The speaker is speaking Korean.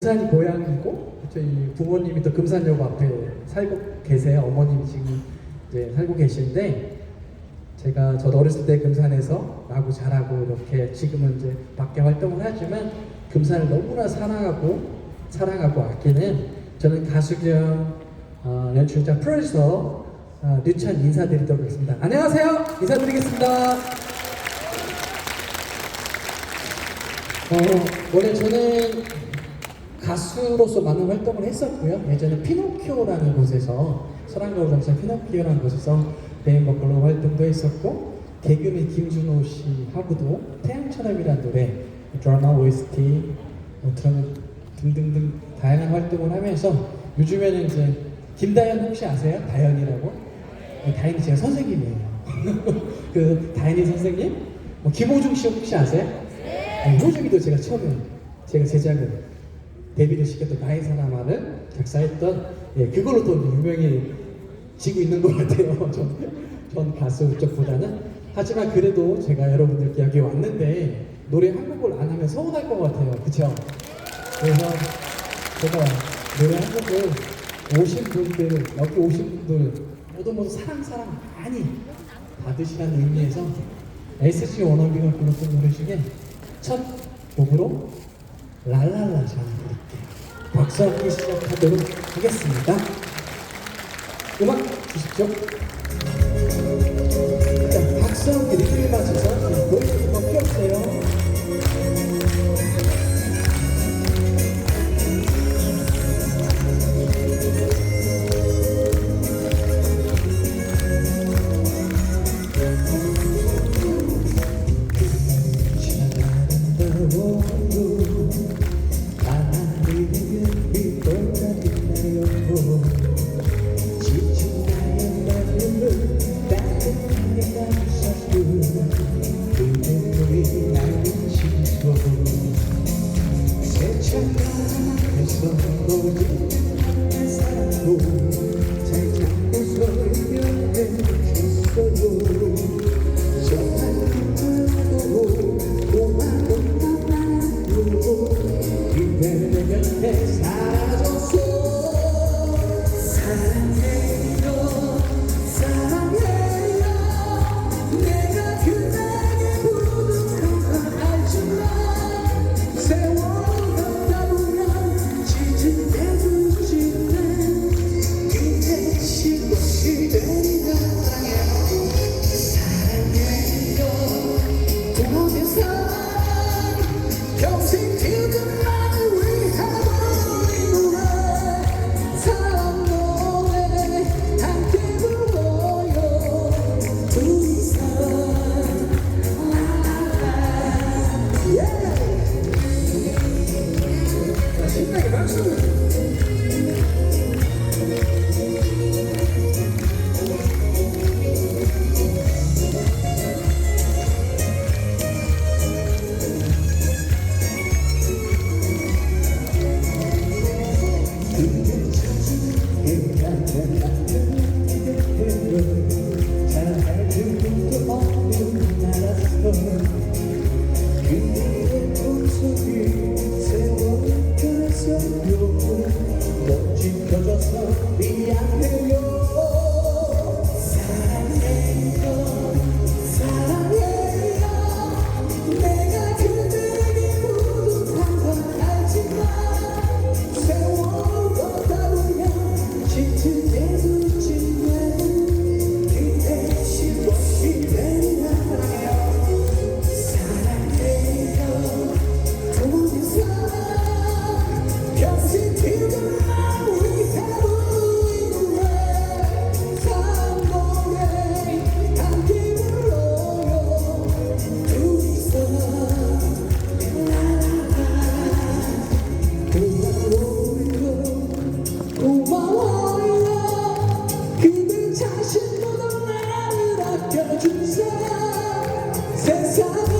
금산이 고향이고 저희 부모님이 또 금산역 앞에 살고 계세요. 어머님이 지금 이제 살고 계신데 제가 저도 어렸을 때 금산에서 나고 자라고 이렇게 지금은 이제 밖에 활동을 하지만 금산을 너무나 사랑하고 사랑하고 아끼는 저는 가수 겸 어, 연출자 프로듀서 어, 류찬 인사드리도록 하겠습니다. 안녕하세요. 인사드리겠습니다. 어, 원래 저는 가수로서 많은 활동을 했었고요. 예전에 피노키오라는 곳에서 서랑가우 정상 피노키오라는 곳에서 메인 보컬로 활동도 했었고 개그맨 김준호 씨하고도 태양처럼이라는 노래 드라마 OST 뭐 등등등 다양한 활동을 하면서 요즘에는 이제 김다현 혹시 아세요? 다현이라고? 네, 다현이 제가 선생님이에요. 그 다현이 선생님? 뭐 김호중 씨 혹시 아세요? 네. 호중이도 제가 처음에 제가 제작을 데뷔를 시켰던 나의 사람아를 작사했던 예, 그걸로 또 유명해지고 있는 것 같아요. 전, 전 가수 쪽보다는 하지만 그래도 제가 여러분들께 여기 왔는데 노래 한 곡을 안 하면 서운할 것 같아요. 그쵸? 그래서 제가 노래 한 곡을 오신 분들 여기 오신 분들 모두 모두 사랑 사랑 많이 받으시라는 의미에서 SG 원어빙을 불렀던 노래 중에 첫 곡으로 랄랄라 전해드릴게요. 박수 함께 시작하도록 하겠습니다. 음악 주십시오. 예! 자, 신나게 박수 Yes,